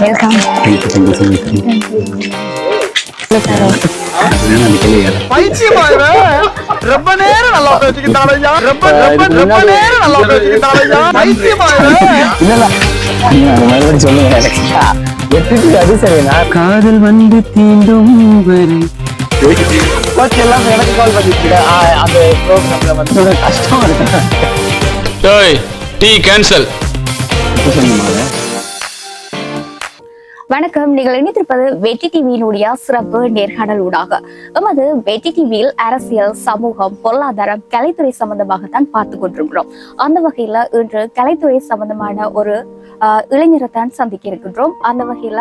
Welcome பைத்தியமா இவன்? ரொம்ப நேரம் நல்லா பேசிக்கிட்டாலையா ரொம்ப ரொம்ப ரொம்ப நேரம் நல்லா பேசிக்கிட்டாலையா? சொல்லுங்க. அது சரிண்ணா காதல் வந்து தீண்டும் வரை. கோச் எல்லாம் எனக்கு கால் பண்ணிட்டு அந்த ப்ரோக்ராம்ல வந்து கஷ்டம் இருக்கு. டேய் டீ கேன்சல் வணக்கம். நீங்கள் இணைத்திருப்பது வெற்றி டிவியினுடைய சிறப்பு நேர்காணல் ஊடாக. எமது வெற்றி டிவியில் அரசியல் சமூகம் பொருளாதாரம் கலைத்துறை சம்பந்தமாகத்தான் பார்த்து கொண்டிருக்கிறோம். அந்த வகையில இன்று கலைத்துறை சம்பந்தமான ஒரு இளைஞரை தான் சந்திக்க இருக்கின்றோம். அந்த வகையில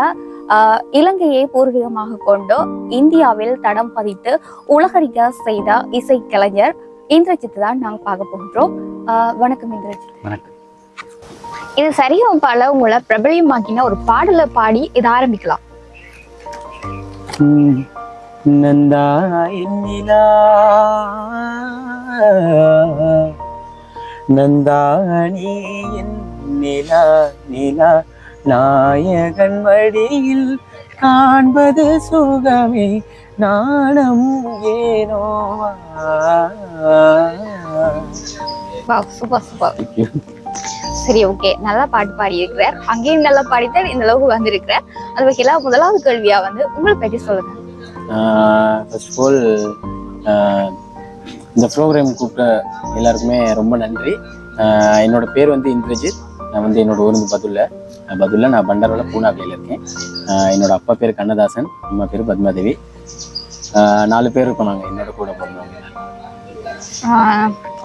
ஆஹ், இலங்கையை பூர்வீகமாக கொண்டு இந்தியாவில் தடம் பதித்து உலகறிக்க செய்த இசை கலைஞர் இந்திரஜித் தான் நாங்கள் பார்க்க போகின்றோம். ஆஹ், வணக்கம் இந்திரஜித். வணக்கம். இது சரிகமபால உங்களை பிரபலியமாக்கின ஒரு பாடலை பாடி இதை ஆரம்பிக்கலாம். நந்தா என்னிலா நந்தாணி என் நிலா நிலா நாயகன் வழியில் காண்பது சுகமே நாணம் ஏனோ? சூப்பர் சூப்பர் சரி ஓகே நல்லா பாட்டு பாடி இருக்கிறார் அங்கேயும் நல்லா பாடித்தான் இந்த அளவுக்கு வந்திருக்கிறார். அது வகையில முதலாவது கேள்வியா வந்து உங்களை பற்றி சொல்லுங்க. ஃபர்ஸ்ட் ஆஃப் ஆல் இந்த ப்ரோக்ராம் கூப்பிட்ட எல்லாருக்குமே ரொம்ப நன்றி. என்னோட பேர் வந்து இந்திரஜித். நான் வந்து என்னோட ஊர் வந்து பதுல்ல. நான் பதுல்ல நான் பண்டாரோல பூனாக்கையில் இருக்கேன். என்னோட அப்பா பேர் கண்ணதாசன் அம்மா பேர் பத்மாதேவி. நாலு பேர் இருக்கோம் நாங்கள் என்னோட கூட பிறந்தவங்க.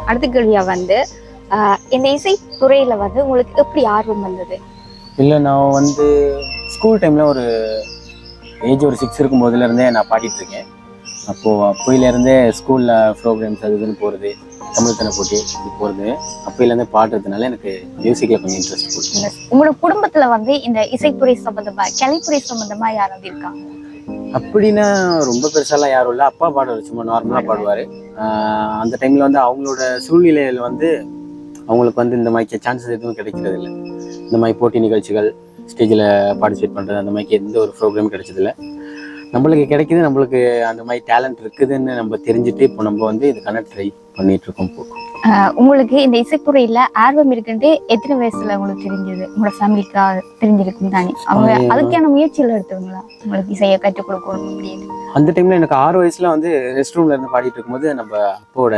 அடுத்த கேள்வியா வந்து இந்த இசை துறையில வந்து உங்களுக்கு எப்படி ஆர்வம் வந்தது? இல்லை நான் வந்து ஸ்கூல் டைமில் ஒரு ஏஜ் ஒரு சிக்ஸ் இருக்கும் போதுலேருந்தே நான் பாடிட்டு இருக்கேன். அப்போது அப்போயிலேருந்தே ஸ்கூலில் ப்ரோக்ராம்ஸ் அது இதுன்னு போகிறது தமிழ் தன போட்டி இது போகிறது அப்போயிலேருந்தே பாடுறதுனால எனக்கு மியூசிக்கில் கொஞ்சம் இன்ட்ரெஸ்ட் போச்சு. உங்களோட குடும்பத்துல வந்து இந்த இசைத்துறை சம்பந்தமா கலைத்துறை சம்பந்தமா யாராவது இருக்காங்க அப்படின்னா ரொம்ப பெருசாலாம் யாரும் இல்லை. அப்பா பாடுவார் சும்மா நார்மலாக பாடுவார். அந்த டைமில் வந்து அவங்களோட சூழ்நிலையில் வந்து அவங்களுக்கு வந்து இந்த மாதிரி சான்சஸ் எதுவும் கிடைக்கிறது இல்லை இந்த மாதிரி போட்டி நிகழ்ச்சிகள் ஸ்டேஜில் பார்ட்டிசிபேட் பண்ணுறது அந்த மாதிரி எந்த ஒரு ப்ரோக்ராம் கிடைச்சதில்ல. நம்மளுக்கு கிடைக்குது நம்மளுக்கு அந்த மாதிரி டேலண்ட் இருக்குதுன்னு நம்ம தெரிஞ்சுட்டு இப்போ நம்ம வந்து இதுக்கான ட்ரை பண்ணிட்டு இருக்கோம் இப்போ. ஆஹ் உங்களுக்கு இந்த இசைத்துறையில ஆர்வம் இருக்குன்ட்டு எத்தனை வயசுல உங்களுக்கு தெரிஞ்சது? உங்களோட ஃபேமிலிக்கா தெரிஞ்சிருக்கும் தானே? அவங்க அது- அதுக்கான முயற்சிகள் எடுத்தவங்களா? உங்களுக்கு இசையை கற்றுக் கொடுக்கணும் அப்படின்னு. அந்த டைமில் எனக்கு ஆறு வயசுல வந்து ரெஸ்ட் ரூம்ல இருந்து பாடிட்டு இருக்கும்போது நம்ம அப்போட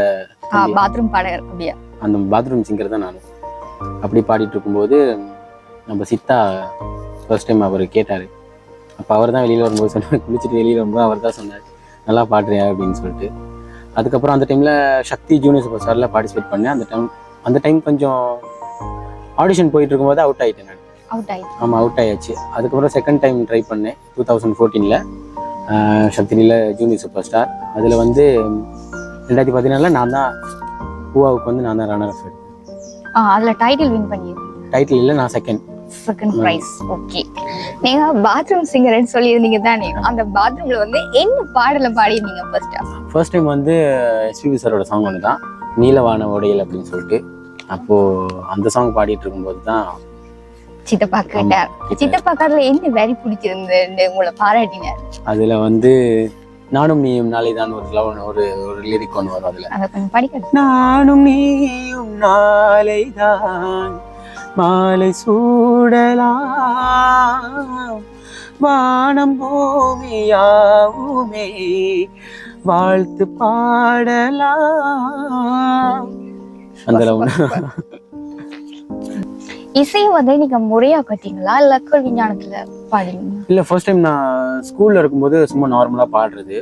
பாத்ரூம் பாடகர் அப்படியா? அந்த பாத்ரூம் சிங்கர் தான் நான். அப்படி பாடிட்டு இருக்கும்போது நம்ம சித்தா ஃபர்ஸ்ட் டைம் அவர் கேட்டார். அப்போ அவர் தான் வெளியில் வரும்போது சொன்னார் குளிச்சுட்டு வெளியில் வரும்போது அவர் தான் சொன்னார் நல்லா பாடுறியா? அப்படின்னு சொல்லிட்டு. அதுக்கப்புறம் அந்த டைமில் சக்தி ஜூனியர் சூப்பர் ஸ்டாரில் பார்ட்டிசிபேட் பண்ணேன். அந்த டைம் அந்த டைம் கொஞ்சம் ஆடிஷன் போயிட்டு இருக்கும்போது அவுட் ஆகிட்டேன் நான். அவுட் ஆயிடுச்சு ஆமாம் அவுட் ஆயாச்சு. அதுக்கப்புறம் செகண்ட் டைம் ட்ரை பண்ணேன் டூ தௌசண்ட் ஃபோர்டீனில் சக்தினியில் ஜூனியர் சூப்பர் ஸ்டார் அதில் வந்து ரெண்டாயிரத்தி பதினாலில் நான் தான் பூவாவுக்கு வந்து நான் தான் ரன்னர் அப் அதுல டைட்டில் வின் பண்ணி டைட்டில் இல்லை நான் செகண்ட் செகண்ட் பிரைஸ் ஓகே நீங்க பாத்ரூம் சிங்கர்னு சொல்லியிருந்தீங்க தானே? அந்த பாத்ரூம்ல வந்து என்ன பாடல பாடிருந்தீங்க ஃபர்ஸ்ட் ஃபர்ஸ்ட் டைம் வந்து எஸ்பிபி சாரோட சாங் ஒன்று தான் நீலவான உடையல் அப்படின்னு சொல்லிட்டு. அப்போது அந்த சாங் பாடிட்டு இருக்கும்போது தான் சித்தப்பா கேட்டார். கிட்ட- சித்தப்பா காதுல என்ன வெரி பிடிச்சிருந்து உங்களை பாராட்டினார்? அதில் வந்து நானும் நீயும் நாளை தான் ஒரு லவ் ஒரு ஒரு லிரிக் ஒன்று வரும் அதில். நானும் நீயும் நாளைதான் மாலை சூடலாம். வானம் பூமியாவுமே வாழ்த்து பாடலாம். அந்த இசையை வந்து நீங்க முறையா கட்டீங்களா இல்ல விஞ்ஞானத்துல பாடுவீங்க இல்லை ஃபர்ஸ்ட் டைம் நான் ஸ்கூலில் இருக்கும்போது சும்மா நார்மலாக பாடுறது.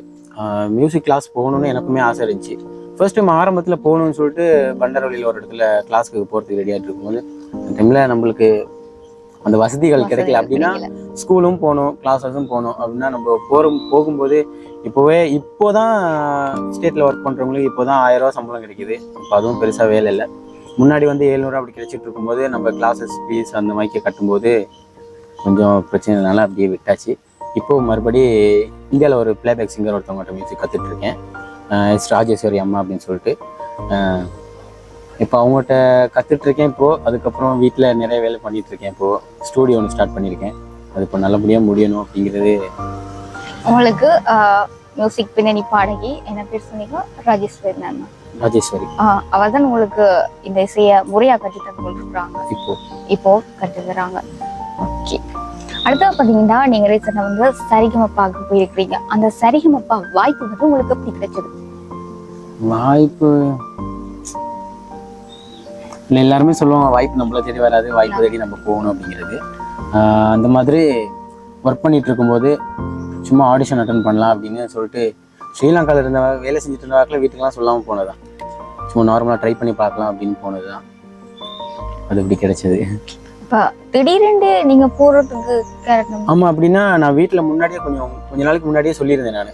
மியூசிக் கிளாஸ் போகணுன்னு எனக்குமே ஆசை இருந்துச்சு. ஃபர்ஸ்ட் டைம் ஆரம்பத்தில் போகணும்னு சொல்லிட்டு பண்டரவழியில் ஒரு இடத்துல கிளாஸ்க்கு போகிறதுக்கு ரெடியாகிட்டு இருக்கும்போது அந்த டைமில் நம்மளுக்கு அந்த வசதிகள் கிடைக்கல. அப்படின்னா ஸ்கூலும் போகணும் கிளாஸஸும் போகணும். அப்படின்னா நம்ம போகிற போகும்போது இப்போவே இப்போ தான் ஸ்டேட்டில் ஒர்க் பண்ணுறவங்களுக்கு இப்போ தான் ஆயிரம் ரூபா சம்பளம் கிடைக்குது. இப்போ அதுவும் பெருசாக வேலை இல்லை. முன்னாடி வந்து ஏழ்நூறு அப்படி கிடைச்சிட்டு இருக்கும்போது நம்ம கிளாஸஸ் ஃபீஸ் அந்த மாதிரி கட்டும்போது கொஞ்சம் பிரச்சனைனால அப்படியே விட்டாச்சு. இப்போ மறுபடி இந்தியாவில் ஒரு பிளேபேக் சிங்கர் ஒருத்தவங்கள்ட்ட மியூசிக் கற்றுட்ருக்கேன் இஸ் எஸ் ராஜேஸ்வரி அம்மா அப்படின்னு சொல்லிட்டு. இப்போ அவங்கள்ட்ட கற்றுட்ருக்கேன் இப்போது அதுக்கப்புறம் வீட்டில் நிறைய வேலை பண்ணிகிட்ருக்கேன் இருக்கேன் ஸ்டூடியோ ஒன்று ஸ்டார்ட் பண்ணியிருக்கேன் அது இப்போ நல்லபடியாக முடியணும் அப்படிங்கிறது. உங்களுக்கு மியூசிக் பின்னணி பாடகி. என்ன பேர் சொன்னீங்க ராஜேஸ்வரி மேம். ராஜேஸ்வரி. அவ தான் உங்களுக்கு இந்த இசைய முறையா கட்டி தந்து கொண்டிருக்கிறாங்க இப்போ. இப்போ தராங்க ஓகே. அடுத்தது பார்த்தீங்கன்னா நீங்க ரீசெண்டாக வந்து சரிகமப்பாவுக்கு போயிருக்கிறீங்க. அந்த சரிகமப்பா வாய்ப்பு வந்து உங்களுக்கு எப்படி கிடைச்சது? வாய்ப்பு இல்லை எல்லாருமே சொல்லுவாங்க வாய்ப்பு நம்மள தேடி வராது வாய்ப்பு தேடி நம்ம போகணும் அப்படிங்கிறது. அந்த மாதிரி ஒர்க் பண்ணிட்டு இருக்கும்போது சும்மா ஆடிஷன் அட்டன் பண்ணலாம் அப்படின்னு சொல்லிட்டு ஸ்ரீலங்காவில் இருந்த வேலை செஞ்சுட்டு இருந்த வாக்கில் வீட்டுக்கெல்லாம் சொல்லாமல் போனதான் சும்மா நார்மலாக ட்ரை பண்ணி பார்க்கலாம் அப்படின்னு போனது தான் அது இப்படி கிடைச்சது. திடீரென்று நீங்க போறதுக்கு ஆமாம் அப்படின்னா நான் வீட்டில் முன்னாடியே கொஞ்சம் கொஞ்ச நாளைக்கு முன்னாடியே சொல்லியிருந்தேன் நான்.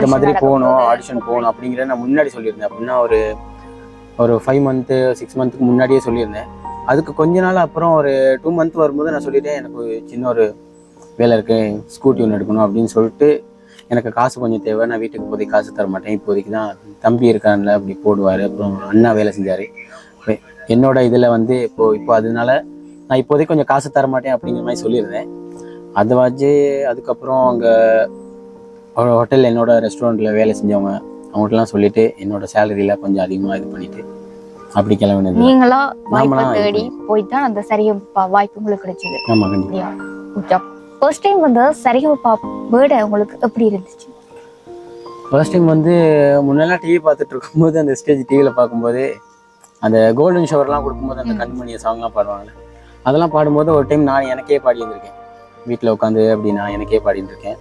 இந்த மாதிரி போகணும் ஆடிஷன் போகணும் அப்படிங்கிறத நான் முன்னாடி சொல்லியிருந்தேன். அப்படின்னா ஒரு ஒரு ஃபைவ் மந்த்து சிக்ஸ் மந்த்துக்கு முன்னாடியே சொல்லியிருந்தேன். அதுக்கு கொஞ்ச நாள் அப்புறம் ஒரு டூ மந்த் வரும்போது நான் சொல்லிட்டேன் எனக்கு ஒரு சின்ன ஒரு வேலை இருக்கு ஸ்கூட்டி ஒன்று எடுக்கணும் அப்படின்னு சொல்லிட்டு எனக்கு காசு கொஞ்சம் தேவை நான் வீட்டுக்கு இப்போதைக்கு காசு தர மாட்டேன். இப்போதைக்கு தான் தம்பி இருக்கான்ல அப்படி போடுவார். அப்புறம் அண்ணா வேலை செஞ்சார். என்னோட இதில் வந்து இப்போ இப்போ அதனால நான் இப்போதைக்கு கொஞ்சம் காசு தர மாட்டேன் அப்படிங்கிற மாதிரி சொல்லியிருந்தேன். அதை வச்சு அதுக்கப்புறம் அங்கே ஹோட்டலில் என்னோட ரெஸ்டாரண்ட்டில் வேலை செஞ்சவங்க அவங்கள்ட்டலாம் சொல்லிட்டு என்னோட சேலரியில் கொஞ்சம் அதிகமாக இது பண்ணிட்டு அப்படி கிளம்பினது. நீங்களா வாய்ப்பை தேடி போய் தான் அந்த சரிகமப்பா வாய்ப்பு உங்களுக்கு கிடைச்சது. ஆமாம் கண்டிப்பாக ஃபர்ஸ்ட் டைம் வந்து சரிகமப்பா பேர்டை உங்களுக்கு எப்படி இருந்துச்சு? ஃபர்ஸ்ட் டைம் வந்து முன்னெல்லாம் டிவி பார்த்துட்டு இருக்கும்போது அந்த ஸ்டேஜ் டிவியில் பார்க்கும்போது அந்த கோல்டன் ஷவர்லாம் கொடுக்கும்போது அந்த கண்மணிய சாங்லாம் பாடுவாங்க அதெல்லாம் பாடும்போது ஒரு டைம் நான் எனக்கே பாடி வந்திருக்கேன் வீட்டில் உட்காந்து அப்படி நான் எனக்கே பாடிட்டு இருக்கேன்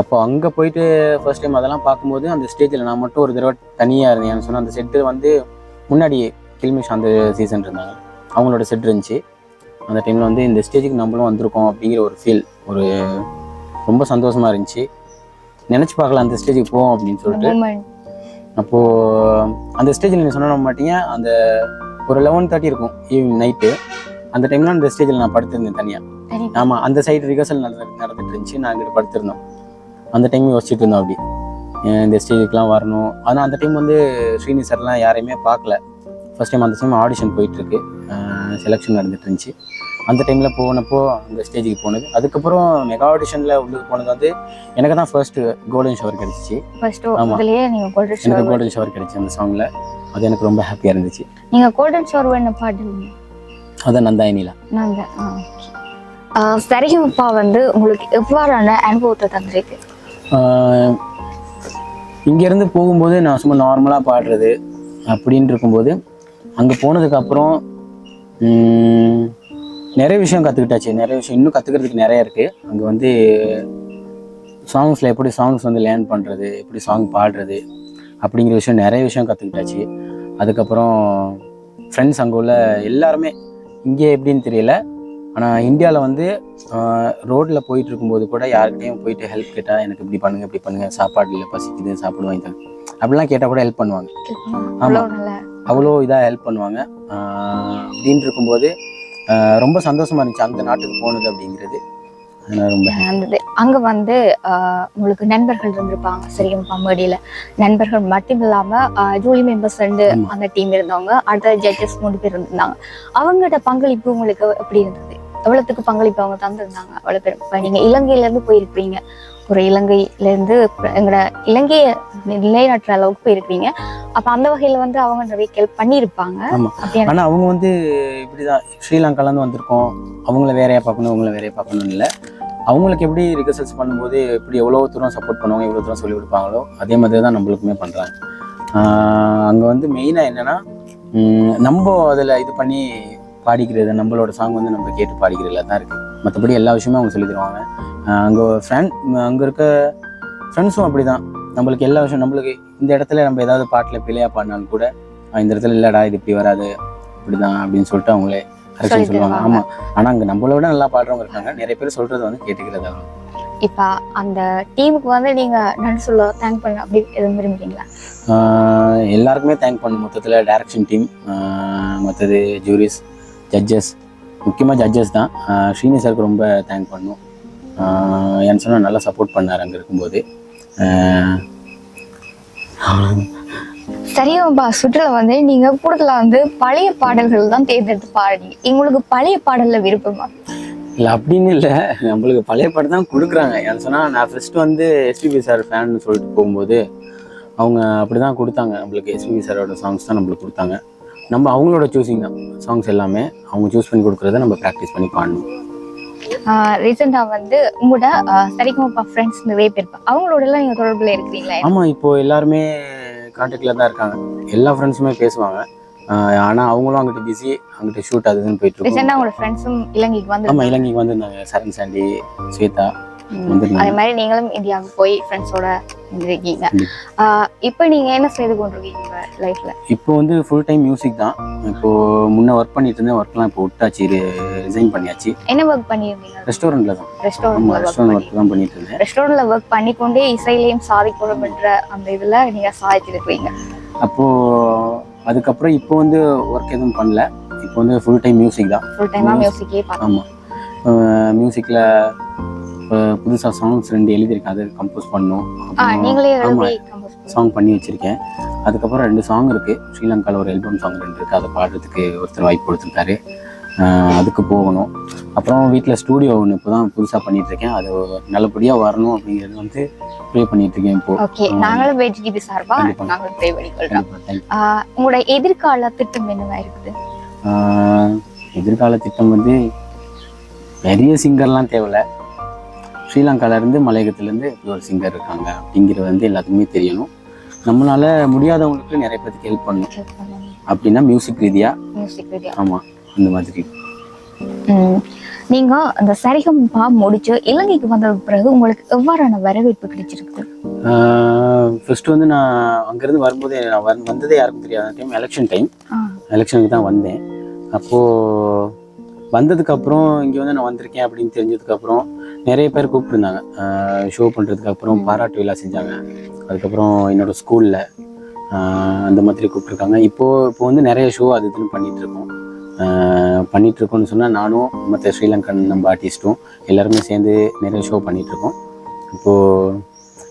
அப்போ அங்கே போயிட்டு ஃபர்ஸ்ட் டைம் அதெல்லாம் பார்க்கும்போது அந்த ஸ்டேஜில் நான் மட்டும் ஒரு தடவை தனியாக இருந்தேன். சொன்ன அந்த செட்டு வந்து முன்னாடி கில்மிஷ் அந்த சீசன் இருந்தாங்க. அவங்களோட செட் இருந்துச்சு. அந்த டைமில் வந்து இந்த ஸ்டேஜுக்கு நம்மளும் வந்திருக்கோம் அப்படிங்கிற ஒரு ஃபீல் ஒரு ரொம்ப சந்தோஷமாக இருந்துச்சு. நினச்சி பார்க்கல அந்த ஸ்டேஜுக்கு போவோம் அப்படின்னு சொல்லிட்டு. அப்போது அந்த ஸ்டேஜில் நீங்கள் சொன்ன மாட்டீங்க. அந்த ஒரு லெவன் தேர்ட்டி இருக்கும் ஈவினிங் நைட்டு அந்த டைம்ல அந்த ஸ்டேஜில் நான் படுத்திருந்தேன் தனியாக ஆமாம் அந்த சைடு ரிஹர்சல் நடந்து நடந்துட்டு இருந்துச்சு. நான் அங்கிட்டு படுத்திருந்தோம். அந்த டைம் யோசிச்சுட்டு இருந்தோம் அப்படி. இந்த ஸ்டேஜுக்குலாம் வரணும். ஆனால் அந்த டைம் வந்து ஸ்ரீனி சார்லாம் யாரையுமே பார்க்கல. ஃபர்ஸ்ட் டைம் அந்த டைம் ஆடிஷன் போயிட்டுருக்கு. செலெக்ஷன் நடந்துட்டு இருந்துச்சு அந்த டைமில் போனப்போ அந்த ஸ்டேஜுக்கு போனது. அதுக்கப்புறம் மெகா ஆடிஷனில் உள்ளுக்கு போனது வந்து எனக்கு தான் ஃபர்ஸ்ட் கோல்டன் ஷவர் கிடச்சிச்சு. எனக்கு கோல்டன் ஷவர் கிடைச்சு அந்த சாங்ல அது எனக்கு ரொம்ப ஹாப்பியாக இருந்துச்சு. நீங்க கோல்டன் ஷோர் என்ன பாடுவீங்க அதான் நந்தாயினிலா. நாங்க சரிகமப்பா வந்து உங்களுக்கு எவ்வாறான அனுபவத்தை தந்திருக்கு? இங்கேருந்து போகும்போது நான் சும்மா நார்மலாக பாடுறது அப்படின்னு இருக்கும்போது அங்கே போனதுக்கப்புறம் நிறைய விஷயம் கற்றுக்கிட்டாச்சு நிறைய விஷயம் இன்னும் கற்றுக்கிறதுக்கு நிறைய இருக்குது அங்கே வந்து சாங்ஸில் எப்படி சாங்ஸ் வந்து லேர்ன் பண்ணுறது எப்படி சாங் பாடுறது அப்படிங்கிற விஷயம் நிறைய விஷயம் கற்றுக்கிட்டாச்சு அதுக்கப்புறம் ஃப்ரெண்ட்ஸ் அங்கே உள்ள எல்லாருமே இங்கே எப்படின்னு தெரியல. ஆனால் இந்தியாவில் வந்து ரோட்டில் போயிட்டு இருக்கும்போது கூட யாருக்கிட்டையும் போயிட்டு ஹெல்ப் கேட்டால் எனக்கு இப்படி பண்ணுங்க இப்படி பண்ணுங்க சாப்பாடு இல்லை பசிக்குது சாப்பிடுவாங்க அப்படிலாம் கேட்டால் கூட ஹெல்ப் பண்ணுவாங்க. ஆமாம் அவ்வளோ இதாக ஹெல்ப் பண்ணுவாங்க. அப்படின்னு இருக்கும்போது ரொம்ப சந்தோஷமா இருந்துச்சு அந்த நாட்டுக்கு போனது அப்படிங்கிறது. அங்க வந்து உங்களுக்கு நண்பர்கள் இருந்திருப்பாங்க. சரிகமப்பா மேடியில. நண்பர்கள் மட்டும் இல்லாம ஆஹ், ஜூலி மெம்பர்ஸ் ரெண்டு. அந்த டீம் இருந்தவங்க அடுத்த ஜட்ஜஸ் மூணு பேர் இருந்தாங்க. அவங்ககிட்ட பங்களிப்பு உங்களுக்கு எப்படி இருந்தது? எவ்வளவுக்கு பங்களிப்பு அவங்க தந்திருந்தாங்க? அவ்வளவு பேர் இப்ப நீங்க இலங்கையில இருந்து போயிருப்பீங்க ஒரு இலங்கையில இருந்து இப்ப எங்கட இலங்கைய நிலைநாட்டுற அளவுக்கு போயிருப்பீங்க. அப்ப அந்த வகையில வந்து அவங்க நிறைய ஹெல்ப் பண்ணியிருப்பாங்க. ஆனால் அவங்க வந்து இப்படிதான். ஸ்ரீலங்காலேருந்து வந்திருக்கோம். அவங்கள வேறையா பார்க்கணும் அவங்கள வேறையா பார்க்கணும் இல்லை. அவங்களுக்கு எப்படி ரிகர்சல்ஸ் பண்ணும்போது எப்படி எவ்வளோ தூரம் சப்போர்ட் பண்ணுவாங்க எவ்வளோ தூரம் சொல்லி கொடுப்பாங்களோ அதே மாதிரி தான் நம்மளுக்குமே பண்ணுறாங்க அங்கே வந்து மெயினாக என்னென்னா நம்ம அதில் இது பண்ணி பாடிக்கிறது நம்மளோட சாங் வந்து நம்ம கேட்டு பாடிக்கிறதுல தான் இருக்குது மற்றபடி எல்லா விஷயமும் அவங்க சொல்லி தருவாங்க. அங்கே ஃப்ரெண்ட் அங்கே இருக்க ஃப்ரெண்ட்ஸும் அப்படி தான் நம்மளுக்கு எல்லா விஷயம் நம்மளுக்கு இந்த இடத்துல நம்ம ஏதாவது பாட்டில் பிள்ளையாக பாடினாலும் கூட "ஆ, இந்த இடத்துல இல்லைடா இது இப்படி வராது இப்படிதான் அப்படின்னு சொல்லிட்டு அவங்களே கரெக்ஷன் சொல்லி சொல்லுவாங்க. தருவாங்க. ஆமா. ஆனா அங்க நம்மளை விட நல்லா பாடுறவங்க இருக்காங்க. நிறைய பேர் சொல்றது வந்து கேட்டுக்கிறது அவங்க இப்ப அந்த டீமுக்கு வந்து நீங்க நன்றி சொல்ல தேங்க் பண்ண அப்படி எதுவும் விரும்புறீங்களா? ஆஹ் எல்லாருக்குமே தேங்க் பண்ணணும். மொத்தத்தில் டைரக்ஷன் டீம் மற்றது ஜூரிஸ் ஜட்ஜஸ் முக்கியமாக ஜட்ஜஸ் தான். ஸ்ரீனி சாருக்கு ரொம்ப தேங்க் பண்ணணும். ஆஹ் ஏன்னு சொன்னால் நல்லா சப்போர்ட் பண்ணார் அங்கே இருக்கும்போது. சரியாம்பா சுற்றுலா வந்து நீங்க கூடுதலா வந்து பழைய பாடல்கள் தான் தேர்ந்தெடுத்து பாடுறீங்க. உங்களுக்கு பழைய பாடல்ல விருப்பமா? இல்லை அப்படின்னு இல்லை. நம்மளுக்கு பழைய பாட்டு தான் கொடுக்குறாங்க. ஏன்னு சொன்னால் நான் ஃபர்ஸ்ட் வந்து எஸ்பிபி சார் ஃபேன்னு சொல்லிட்டு போகும்போது அவங்க அப்படி தான் கொடுத்தாங்க. நம்மளுக்கு எஸ்பிபி சாரோட சாங்ஸ் தான் நம்மளுக்கு கொடுத்தாங்க. நம்ம அவங்களோட சூஸிங் தான். சாங்ஸ் எல்லாமே அவங்க சூஸ் பண்ணி கொடுக்குறத நம்ம ப்ராக்டிஸ் பண்ணி பாடணும் ரீசெண்டா வந்து உங்களோட சரிகமப்பா ஃப்ரெண்ட்ஸ் நிறைய பேர் இருப்பாங்க. அவங்களோட எல்லாம் நீங்க தொடர்புல இருக்கிறீங்களா ஆமாம் இப்போ எல்லாருமே கான்டாக்டில் தான் இருக்காங்க. எல்லா ஃப்ரெண்ட்ஸுமே பேசுவாங்க. ஆஹ் ஆனா அவங்களும் அங்கிட்டு பிஸி அங்கிட்டு ஷூட் அது இதுன்னு போயிட்டு ரீசெண்டா இருக்கோம் உங்களோட ஃப்ரெண்ட்ஸும் இலங்கைக்கு வந்து ஆமா இலங்கைக்கு வந்திருந்தாங்க. சரண் சாண்டி ஸ்வேதா. அதே மாதிரி நீங்களும் இந்தியாவுக்கு போய் ஃப்ரெண்ட்ஸோட இருக்கீங்க இப்போ நீங்க என்ன செய்து கொண்டிருக்கீங்க லைஃப்ல இப்போ வந்து ஃபுல் டைம் மியூசிக் தான். இப்போ முன்ன ஒர்க் பண்ணிட்டு இருந்தேன் ஒர்க்லாம் இப்போ விட்டாச்சு ரிசைன் பண்ணியாச்சு. என்ன ஒர்க் பண்ணியிருந்தீங்க? ரெஸ்டாரண்ட்ல தான். ரெஸ்டாரண்ட்ல ரெஸ்டாரண்ட் பண்ணி ஒர்க் தான் பண்ணிட்டு இருந்தேன். ரெஸ்டாரண்ட்ல ஒர்க் பண்ணிக்கொண்டே இசையிலையும் சாதிக்கணும் என்ற அந்த இதுல நீங்க சாதிச்சிருக்கீங்க அப்போ அதுக்கப்புறம் இப்போ வந்து ஒர்க் எதுவும் பண்ணல. இப்போ வந்து ஃபுல் டைம் மியூசிக் தான். ஃபுல் டைமா Music. மியூசிக்கே ஆமாம் மியூசிக்கில் புதுசாக சாங்ஸ் ரெண்டு எழுதியிருக்கேன் அதை கம்போஸ் பண்ணணும் ஆ நீங்களே ஆமா எழுதி கம்போஸ் பண்ணி சாங் பண்ணி வச்சிருக்கேன். அதுக்கப்புறம் ரெண்டு சாங் இருக்கு. ஸ்ரீலங்காவில் ஒரு ஆல்பம் சாங் ரெண்டு இருக்கு. அதை பாடுறதுக்கு ஒருத்தர் வாய்ப்பு கொடுத்துருக்காரு. அதுக்கு போகணும். அப்புறம் வீட்டில் ஸ்டூடியோ ஒன்று இப்போ தான் புதுசாக பண்ணிட்டு இருக்கேன் அது நல்லபடியாக வரணும் அப்படிங்கிறது வந்து ப்ரே பண்ணிட்டு இருக்கேன் இப்போ ஓகே. நாங்களும் வெஜிடிபி சார்பா கண்டிப்பா. நாங்களும் ப்ரே. ஆஹ் உங்களோட எதிர்கால திட்டம் என்னவா இருக்குது? எதிர்கால திட்டம் வந்து பெரிய சிங்கர்லாம் தேவையில்ல. ஸ்ரீலங்கால இருந்து மலையகத்துல இருந்து இப்படி ஒரு சிங்கர் இருக்காங்க அப்படிங்கிறது வந்து எல்லாத்துக்குமே தெரியணும். நம்மளால முடியாதவங்களுக்கு நிறைய பேருக்கு ஹெல்ப் பண்ணணும். அப்படின்னா மியூசிக் ரீதியா? ஆமா அந்த மாதிரி. நீங்க அந்த சரிகம்பா முடிச்சு இலங்கைக்கு வந்ததுக்கு பிறகு உங்களுக்கு எவ்வாறான வரவேற்பு கிடைச்சிருக்கு ஃபர்ஸ்ட் வந்து நான் அங்கேருந்து வரும்போது நான் வந் வந்ததே யாருக்கும் தெரியாத டைம் எலெக்ஷன் டைம் எலெக்ஷனுக்கு தான் வந்தேன். அப்போது வந்ததுக்கப்புறம் இங்கே வந்து நான் வந்திருக்கேன் அப்படின்னு தெரிஞ்சதுக்கப்புறம் நிறைய பேர் கூப்பிட்டுருந்தாங்க. ஷோ பண்ணுறதுக்கு அப்புறம் பாராட்டு விழா செஞ்சாங்க. அதுக்கப்புறம் என்னோட ஸ்கூலில் அந்த மாதிரி கூப்பிட்ருக்காங்க இப்போது இப்போ வந்து நிறைய ஷோ அது இதுன்னு பண்ணிட்டு இருக்கோம்னு சொன்னால் நானும் மற்ற ஸ்ரீலங்கன் நம்ம ஆர்டிஸ்ட்டும் எல்லாருமே சேர்ந்து நிறைய ஷோ பண்ணிட்டு இருக்கோம் இப்போது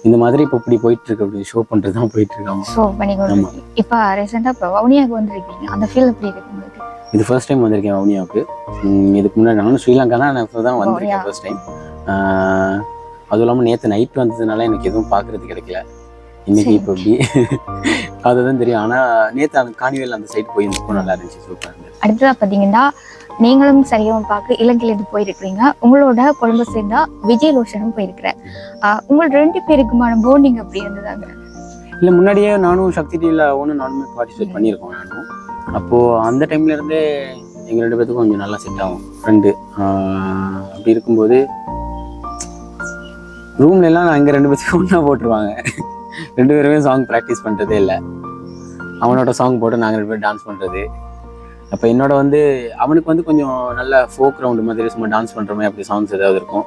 இந்த மாதிரி இப்போ இப்படி போயிட்டு இருக்கு அப்படி ஷோ பண்ணுறது தான் போயிட்டு இருக்காங்க ஸோ பண்ணிக்கொண்டு இப்ப ரீசெண்டா இப்போ வவுனியாவுக்கு வந்திருக்கீங்க. அந்த ஃபீல் எப்படி இருக்கு உங்களுக்கு? இது ஃபர்ஸ்ட் டைம் வந்திருக்கேன் வவுனியாவுக்கு. இதுக்கு முன்னாடி நானும் ஸ்ரீலங்கா தான் நான் இப்போ தான். வந்திருக்கேன் ஃபர்ஸ்ட் டைம் அதுவும் இல்லாமல் நேற்று நைட் வந்ததுனால எனக்கு எதுவும் பார்க்கறது கிடைக்கல. இன்னைக்கு இப்போ எப்படி அதுதான் தெரியும். ஆனால் நேற்று அந்த காணிவேல் அந்த சைடு போயிருந்தப்போ நல்லா இருந்துச்சு சூப்பராக இருந்துச்சு. அடுத்ததா பாத்தீங்கன்னா நீங்களும் சரியும் பார்க்க இலங்கையில இருந்து போயிருக்கிறீங்க. உங்களோட குடும்ப சேர்ந்தா விஜய் லோஷனும் போயிருக்கிறார். ஆஹ் உங்கள் ரெண்டு பேருக்குமான போண்டிங் அப்படி இருந்ததாங்க? இல்லை முன்னாடியே நானும் சக்தி டிவியில் ஒன்று நானுமே பார்ட்டிசிபேட் பண்ணியிருக்கோம் நானும். அப்போது அந்த டைம்ல இருந்தே எங்கள் ரெண்டு பேத்துக்கும் கொஞ்சம் நல்லா செட் ஆகும். ஃப்ரெண்டு அப்படி இருக்கும்போது ரூம்ல எல்லாம் நான் எங்கள் ரெண்டு பேர்த்துக்கு ஒன்றா போட்டுருவாங்க. ரெண்டு பேருமே சாங் ப்ராக்டிஸ் பண்ணுறதே இல்லை. அவனோட சாங் போட்டு நாங்கள் ரெண்டு பேரும் டான்ஸ் பண்ணுறது அப்போ என்னோட வந்து அவனுக்கு வந்து கொஞ்சம் நல்ல ஃபோக் ரவுண்டு மாதிரி சும்மா டான்ஸ் பண்ணுற மாதிரி அப்படி சாங்ஸ் ஏதாவது இருக்கும்.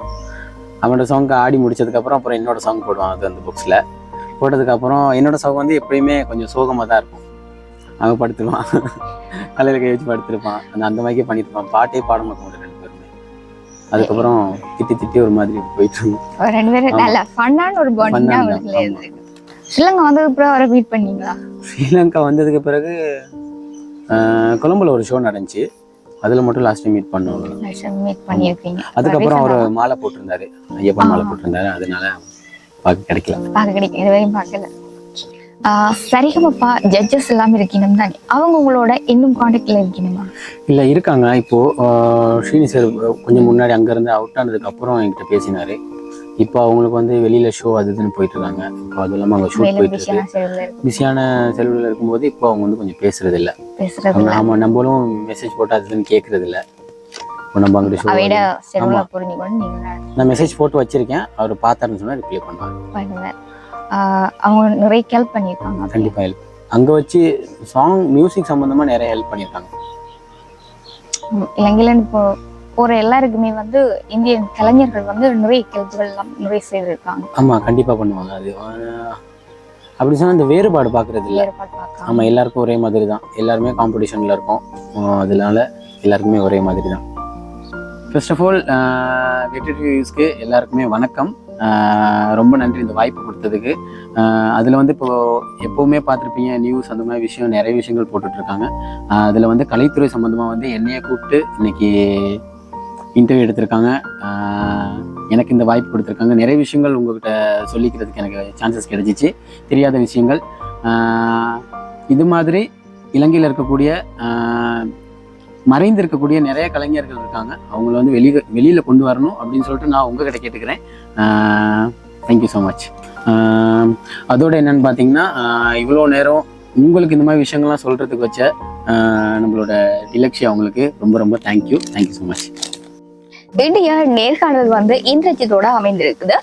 அவனோட சாங்க்கு ஆடி முடிச்சதுக்கப்புறம் அப்புறம் என்னோட சாங் போடுவான் அது அந்த புக்ஸில் போட்டதுக்கப்புறம் என்னோட சாங் வந்து எப்பயுமே கொஞ்சம் சோகமாக தான் இருக்கும். அவன் படுத்துருவான். தலையில் கை வச்சு படுத்திருப்பான். அந்த அந்த மாதிரியே பண்ணியிருப்பான் பாட்டே பாட மாட்டோம் அதுக்கப்புறம் திட்டி திட்டி ஒரு மாதிரி போயிட்டு ரெண்டு பேரும். நல்ல ஃபன்னான ஒரு பாண்டிங். இருந்திருக்கு ஸ்ரீலங்கா வந்ததுக்கு அப்புறம் அவரை மீட் பண்ணீங்களா? ஸ்ரீலங்கா வந்ததுக்கு பிறகு கொலம்புல ஒரு ஷோ நடந்துச்சு. அதில் மட்டும் லாஸ்ட் டைம் மீட் பண்ணோம். மீட் பண்ணியிருக்கீங்க. அதுக்கப்புறம் அவர் மாலை போட்டிருந்தாரு. ஐயப்பன் மாலை. போட்டிருந்தாரு. அதனால பார்க்க கிடைக்கல. பார்க்க கிடைக்கும் இதுவரையும் பார்க்கல. சரிகமப்பா ஜட்ஜஸ் எல்லாம் இருக்கணும் தானே? அவங்க உங்களோட இன்னும் காண்டாக்ட்ல இருக்கணுமா? இல்லை இருக்காங்க. இப்போ ஆஹ், ஸ்ரீனி சார் கொஞ்சம் முன்னாடி அங்கேருந்து அவுட் ஆனதுக்கு அப்புறம் என்கிட்ட பேசினாரு. இப்போ அவங்களுக்கு வந்து வெளியில ஷோ அது இதுன்னு போயிட்டு இருக்காங்க இப்போ அது இல்லாமல் அவங்க ஷூட் போயிட்டு பிஸியான செலவில் இருக்கும்போது இப்போ அவங்க வந்து கொஞ்சம் பேசுறது இல்ல பேசுறது அவங்க ஆமா நம்மளும் மெசேஜ் போட்டு கேட்கறது இல்ல நம்ம அங்கிட்ட ஷோ. புரிஞ்சு கொண்டு நீங்க நான் மெசேஜ் போட்டு வச்சிருக்கேன். அவர் பார்த்தாருன்னு சொன்னா ரிப்ளை ஆஹ் அவங்க நிறைய ஹெல்ப் பண்ணியிருக்காங்க. கண்டிப்பா ஹெல்ப் அங்க வச்சு சாங் மியூசிக் சம்பந்தமா நிறைய ஹெல்ப் பண்ணியிருக்காங்க. இலங்கையில இருந்து போ போற எல்லாருக்குமே வந்து இந்திய கலைஞர்கள் வந்து நிறைய ஹெல்ப்கள் எல்லாம் நிறைய செய்திருக்காங்க. ஆமா கண்டிப்பா பண்ணுவாங்க அது. அப்படி சொன்னா இந்த வேறுபாடு பாக்குறது இல்ல. ஏற்பாடு பார்க்காம ஆமா எல்லாருக்கும் ஒரே மாதிரி தான். எல்லாருமே காம்படிஷன்ல இருக்கோம். அதனால எல்லாருக்குமே ஒரே மாதிரி தான். ஃபர்ஸ்ட் ஆஃப் ஆல் வெற்றி ரிவ்யூஸ்க்கு எல்லாருக்குமே வணக்கம். ரொம்ப நன்றி இந்த வாய்ப்பு கொடுத்ததுக்கு. அதில் வந்து இப்போ எப்போவுமே பார்த்துருப்பீங்க நியூஸ் அந்த மாதிரி விஷயம் நிறைய விஷயங்கள் போட்டுட்ருக்காங்க. அதில் வந்து கலைத்துறை சம்மந்தமாக வந்து என்னையை கூப்பிட்டு இன்னைக்கு இன்டர்வியூ எடுத்திருக்காங்க. எனக்கு இந்த வாய்ப்பு கொடுத்துருக்காங்க. நிறைய விஷயங்கள் உங்ககிட்ட சொல்லிக்கிறதுக்கு எனக்கு சான்சஸ் கிடைச்சிச்சு. தெரியாத விஷயங்கள். இது மாதிரி இலங்கையில் இருக்கக்கூடிய மறைந்து இருக்கக்கூடிய நிறைய கலைஞர்கள் இருக்காங்க. அவங்கள வந்து வெளியே வெளியில் கொண்டு வரணும் அப்படின்னு சொல்லிட்டு நான் உங்ககிட்ட கேட்டுக்கிறேன். தேங்க்யூ ஸோ மச் அதோட என்னன்னு பார்த்தீங்கன்னா இவ்வளோ நேரம் உங்களுக்கு இந்த மாதிரி விஷயங்கள்லாம் சொல்கிறதுக்கு வச்ச நம்மளோட டிலக்ஷி அவங்களுக்கு ரொம்ப ரொம்ப தேங்க்யூ தேங்க்யூ ஸோ மச் இந்திய நேர்காணல் வந்து இந்திரஜித்தோட அமைந்திருக்குது.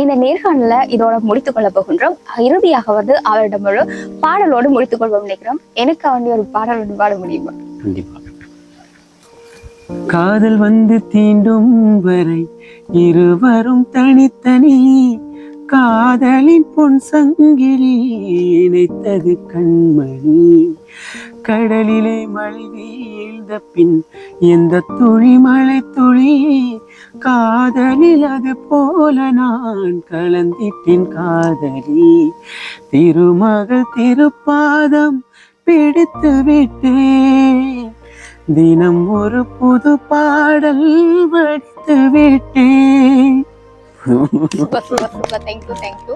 இந்த நேர்காணல இதோட முடித்துக் கொள்ள போகின்றோம். இறுதியாக வந்து அவரிடம் ஒரு பாடலோடு முடித்துக் கொள்வோம் நினைக்கிறோம். எனக்கு அவனுடைய ஒரு பாடலோடு பாட முடியுமா? கண்டிப்பா. காதல் வந்து தீண்டும் வரை இருவரும் தனித்தனி. காதலின் பொன் சங்கிலி இணைத்தது கண்மணி. கடலிலே மழை வீழ்ந்த பின் எந்த துளி மழை துளி? காதலில் அது போல நான் கலந்திட்டேன் காதலி. திருமகள் திருப்பாதம் பிடித்து விட்டேன் தினம் ஒரு புது பாடல் வடித்து விட்டேன். Super super super. Thank you thank you